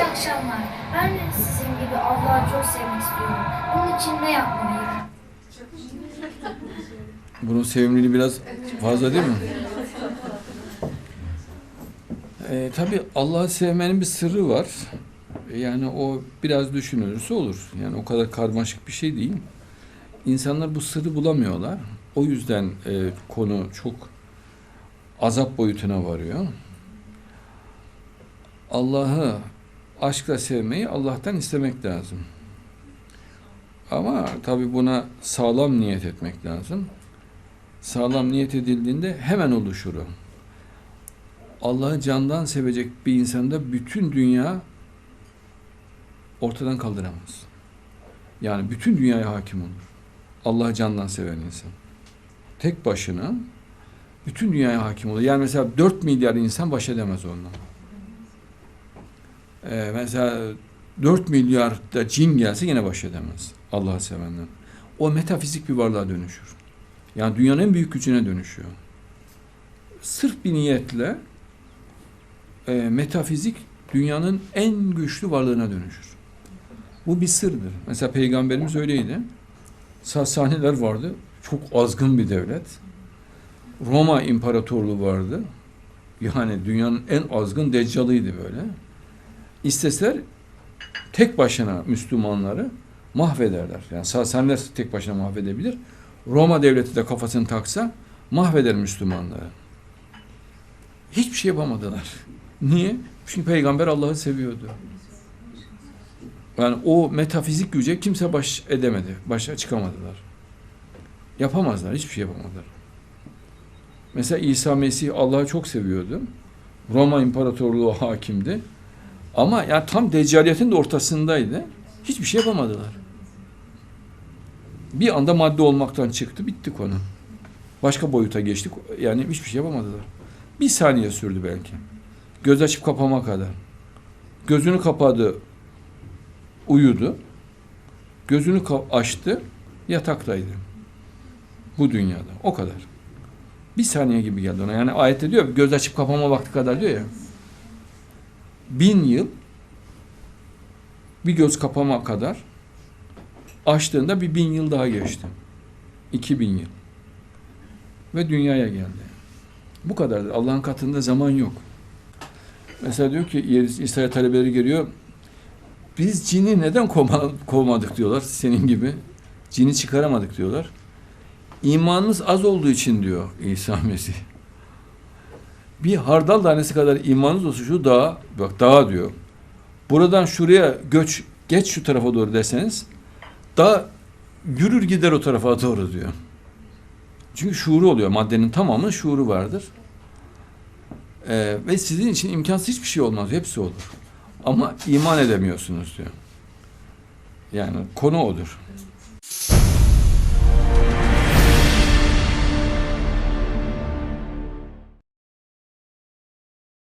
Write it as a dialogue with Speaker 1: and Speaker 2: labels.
Speaker 1: İyi akşamlar. Ben de sizin gibi Allah'ı çok sevmek istiyorum. Bunun için ne yapmalıyım?
Speaker 2: Bunun sevimliliği biraz fazla değil mi? Ee, tabii Allah'ı sevmenin bir sırrı var. Yani o biraz düşünülürse olur. Yani o kadar karmaşık bir şey değil. İnsanlar bu sırrı bulamıyorlar. O yüzden e, konu çok azap boyutuna varıyor. Allah'ı aşkla sevmeyi Allah'tan istemek lazım. Ama tabii buna sağlam niyet etmek lazım. Sağlam niyet edildiğinde hemen oluşur o. Allah'ı candan sevecek bir insanda bütün dünya ortadan kaldıramaz. Yani bütün dünyaya hakim olur. Allah'ı candan seven insan. Tek başına bütün dünyaya hakim olur. Yani mesela 4 milyar insan baş edemez onunla. Ee, mesela 4 milyar da cin gelse yine baş edemez Allah'ı sevenden. O metafizik bir varlığa dönüşür. Yani dünyanın en büyük gücüne dönüşüyor. Sırf bir niyetle e, metafizik dünyanın en güçlü varlığına dönüşür. Bu bir sırdır. Mesela peygamberimiz öyleydi. Sasaniler vardı. Çok azgın bir devlet. Roma İmparatorluğu vardı. Yani dünyanın en azgın deccalıydı böyle. İsteseler tek başına Müslümanları mahvederler. Yani Sasaniler tek başına mahvedebilir. Roma devleti de kafasını taksa mahveder Müslümanları. Hiçbir şey yapamadılar. Niye? Çünkü peygamber Allah'ı seviyordu. Yani o metafizik güce kimse baş edemedi. Başa çıkamadılar. Yapamazlar. Hiçbir şey yapamadılar. Mesela İsa Mesih Allah'ı çok seviyordu. Roma İmparatorluğu hakimdi. Ama yani tam deccaliyetin de ortasındaydı. Hiçbir şey yapamadılar. Bir anda madde olmaktan çıktı, bitti konu. Başka boyuta geçtik. Yani hiçbir şey yapamadılar. Bir saniye sürdü belki. Göz açıp kapama kadar. Gözünü kapadı, uyudu. Gözünü açtı, yataktaydı. Bu dünyada. O kadar. Bir saniye gibi geldi ona. Yani ayette diyor, göz açıp kapama vakti kadar diyor ya. Bin yıl bir göz kapama kadar açtığında bir bin yıl daha geçti. İki bin yıl. Ve dünyaya geldi. Bu kadardır. Allah'ın katında zaman yok. Mesela diyor ki İsrail talebeleri geliyor. Biz cini neden kovmadık diyorlar senin gibi. Cini çıkaramadık diyorlar. İmanımız az olduğu için diyor İsa Mesih. Bir hardal tanesi kadar imanınız olsa şu dağa, bak dağa diyor. Buradan şuraya göç, geç şu tarafa doğru deseniz dağ yürür gider o tarafa doğru diyor. Çünkü şuuru oluyor. Maddenin tamamı şuuru vardır. Ee, ve sizin için imkansız hiçbir şey olmaz. Hepsi olur. Ama iman edemiyorsunuz diyor. Yani konu odur.